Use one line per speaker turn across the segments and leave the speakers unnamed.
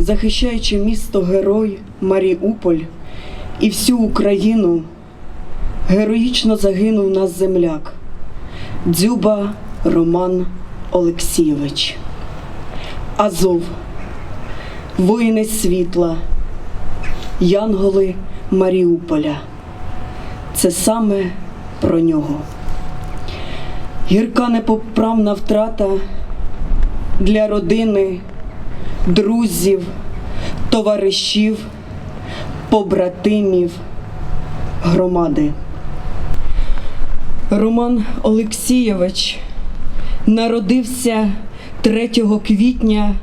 захищаючи місто Герой Маріуполь і всю Україну, героїчно загинув наш земляк Дзюба Роман Олексійович. Азов, воїни світла, янголи Маріуполя. Це саме про нього. Гірка непоправна втрата для родини, друзів, товаришів, побратимів, громади. Роман Олексійович народився 3 квітня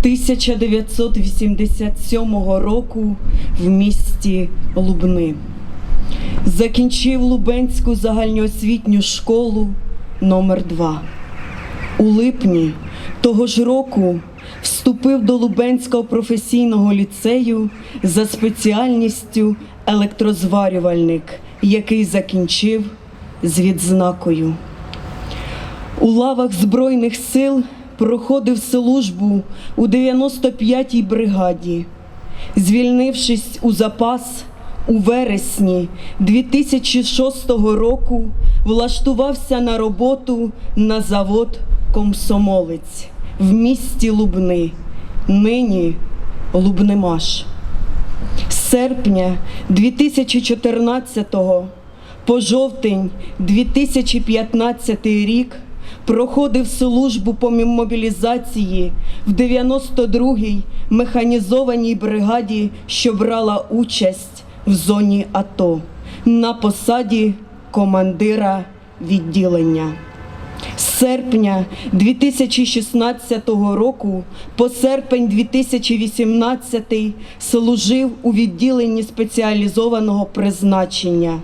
1987 року в місті Лубни. Закінчив Лубенську загальноосвітню школу номер 2 У липні того ж року вступив до Лубенського професійного ліцею за спеціальністю електрозварювальник, який закінчив з відзнакою. У лавах Збройних сил проходив службу у 95-й бригаді. Звільнившись у запас у вересні 2006 року, влаштувався на роботу на завод Комсомолець в місті Лубни, нині Лубнимаш. З серпня 2014 по жовтень 2015 рік проходив службу по мобілізації в 92-й механізованій бригаді, що брала участь в зоні АТО на посаді командира відділення. Серпня 2016 року по серпень 2018 служив у відділенні спеціалізованого призначення.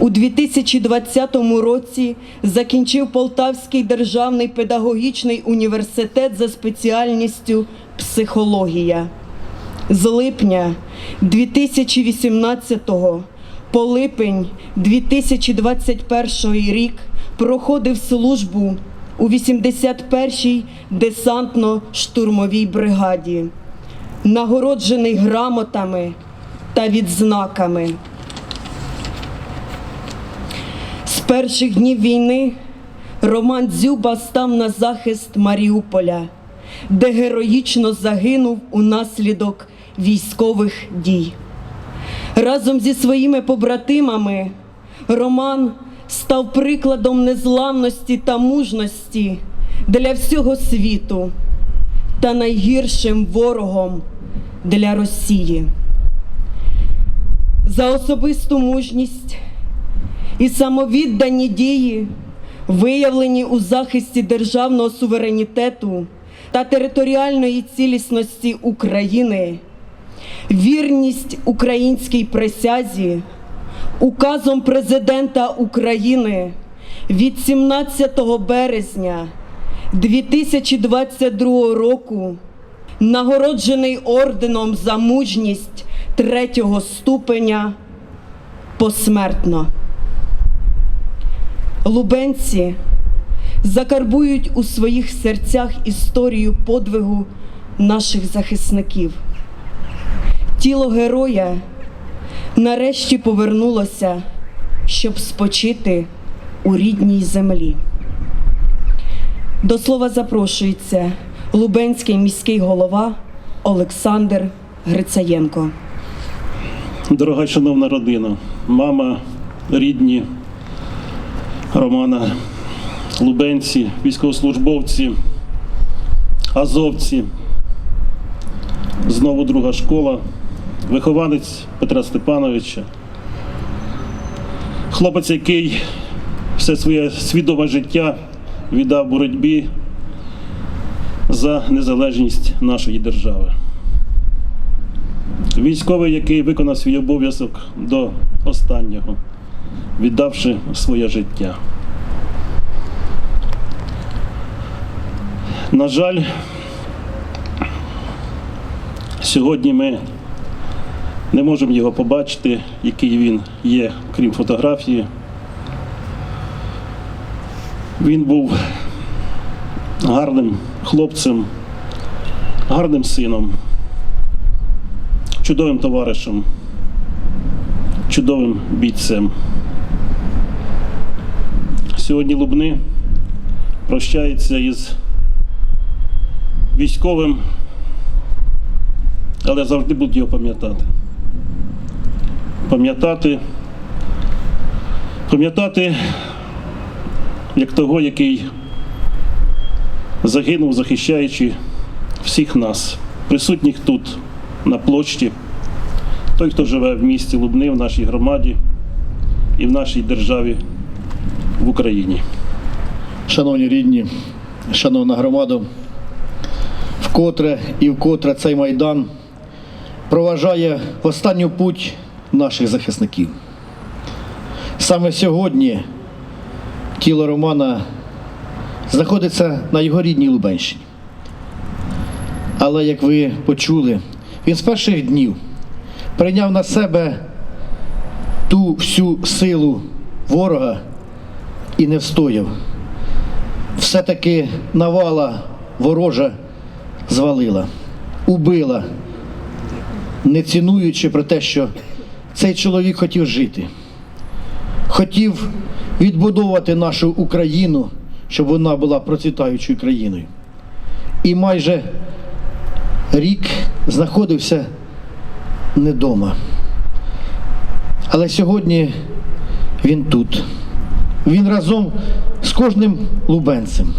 У 2020 році закінчив Полтавський державний педагогічний університет за спеціальністю психологія. З липня 2018 по липень 2021 рік проходив службу у 81-й десантно-штурмовій бригаді, нагороджений грамотами та відзнаками. З перших днів війни Роман Дзюба став на захист Маріуполя, де героїчно загинув унаслідок військових дій. Разом зі своїми побратимами Роман став прикладом незламності та мужності для всього світу та найгіршим ворогом для Росії. За особисту мужність і самовіддані дії, виявлені у захисті державного суверенітету та територіальної цілісності України, вірність українській присязі, указом президента України від 17 березня 2022 року, нагороджений орденом за мужність третього ступеня посмертно. Лубенці закарбують у своїх серцях історію подвигу наших захисників. Тіло героя нарешті повернулося, щоб спочити у рідній землі. До слова запрошується Лубенський міський голова Олександр Грицаєнко.
Дорога шановна родина, мама, рідні Романа, лубенці, військовослужбовці, азовці, знову друга школа, вихованець Петра Степановича, хлопець, який все своє свідоме життя віддав боротьбі за незалежність нашої держави. Військовий, який виконав свій обов'язок до останнього, віддавши своє життя. На жаль, сьогодні ми не можемо його побачити, який він є, крім фотографії. Він був гарним хлопцем, гарним сином, чудовим товаришем, чудовим бійцем. Сьогодні Лубни прощається із військовим, але завжди будуть його пам'ятати. Пам'ятати, пам'ятати як того, який загинув, захищаючи всіх нас, присутніх тут, на площі, той, хто живе в місті Лубни, в нашій громаді і в нашій державі в Україні.
Шановні рідні, шановна громада, вкотре і вкотре цей майдан проважає в останню путь наших захисників. Саме сьогодні тіло Романа знаходиться на його рідній Лубенщині. Але як ви почули, він з перших днів прийняв на себе ту всю силу ворога і не встояв все-таки навала ворожа звалила, убила, не цінуючи про те, що цей чоловік хотів жити, хотів відбудовувати нашу Україну, щоб вона була процвітаючою країною. І майже рік знаходився не дома. Але сьогодні він тут. Він разом з кожним лубенцем.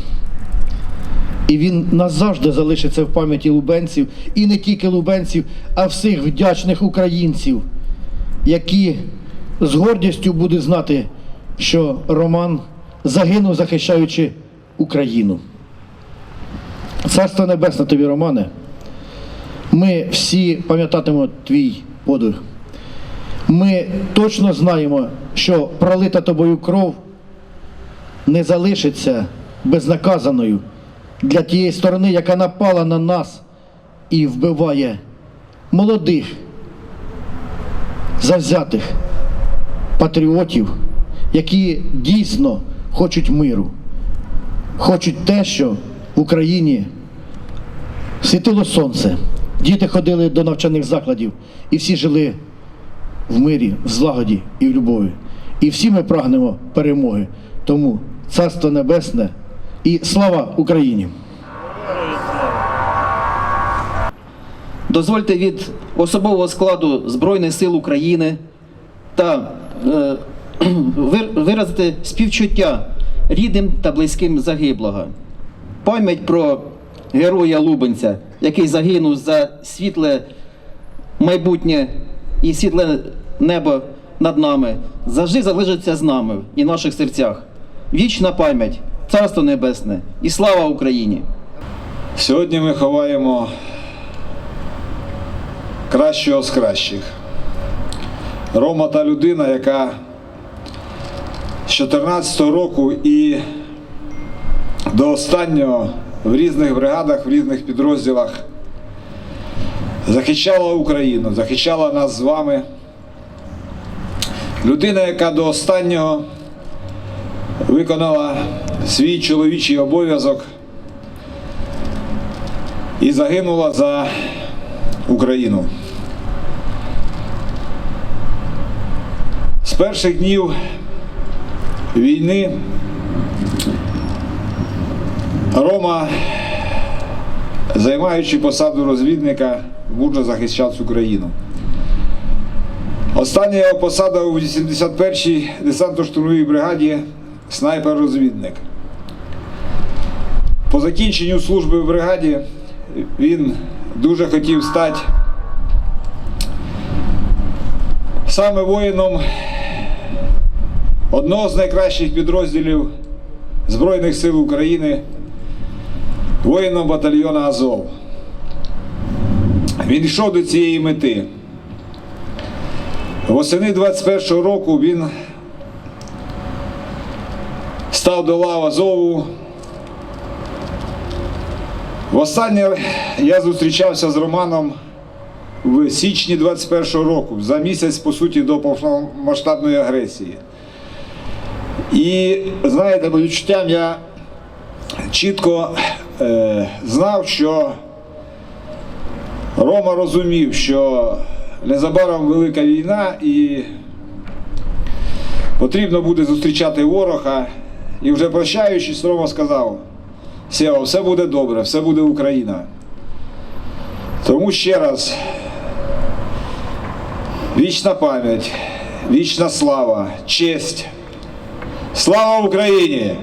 І він назавжди залишиться в пам'яті лубенців, і не тільки лубенців, а всіх вдячних українців, які з гордістю будуть знати, що Роман загинув, захищаючи Україну. Царство Небесне тобі, Романе. Ми всі пам'ятатимемо твій подвиг. Ми точно знаємо, що пролита тобою кров не залишиться безнаказаною для тієї сторони, яка напала на нас і вбиває молодих, завзятих патріотів, які дійсно хочуть миру, хочуть те, що в Україні світило сонце, діти ходили до навчальних закладів і всі жили в мирі, в злагоді і в любові. І всі ми прагнемо перемоги. Тому Царство Небесне і слава Україні!
Дозвольте від особового складу Збройних сил України та е, виразити співчуття рідним та близьким загиблого. Пам'ять про героя Лубенця, який загинув за світле майбутнє і світле небо над нами, завжди залишиться з нами і в наших серцях. Вічна пам'ять, царство небесне і слава Україні!
Сьогодні ми ховаємо кращого з кращих. Рома та людина, яка з 14 року і до останнього в різних бригадах, в різних підрозділах захищала Україну, захищала нас з вами. Людина, яка до останнього виконала свій чоловічий обов'язок і загинула за Україну. З перших днів війни Рома, займаючи посаду розвідника, мужньо захищав цю країну. Остання його посада у 81-й десантно-штурмовій бригаді снайпер-розвідник. По закінченню служби в бригаді він дуже хотів стати саме воїном одного з найкращих підрозділів Збройних сил України, воїном батальйону Азов. Він йшов до цієї мети. Восени 21-го року він став до лав Азову. Востаннє я зустрічався з Романом в січні 21-го року, за місяць, по суті, до повномасштабної агресії. І знаєте, по відчуттям я чітко е, знав, що Рома розумів, що незабаром велика війна і потрібно буде зустрічати ворога. І вже прощаючись, Рома сказав: Сєва, все буде добре, все буде Україна. Тому ще раз вічна пам'ять, вічна слава, честь. Слава Україні!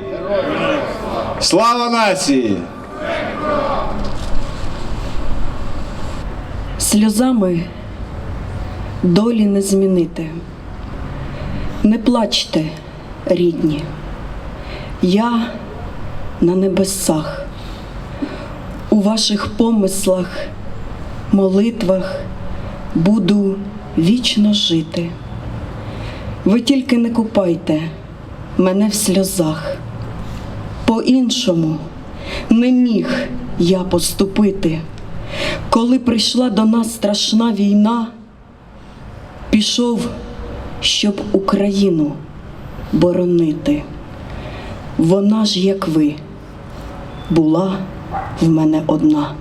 Слава нації!
Сльозами долі не змінити. Не плачте, рідні. Я на небесах, у ваших помислах, молитвах буду вічно жити. Ви тільки не купайте мене в сльозах. По-іншому не міг я поступити. Коли прийшла до нас страшна війна, пішов, щоб Україну боронити. Вона ж, як ви, була в мене одна.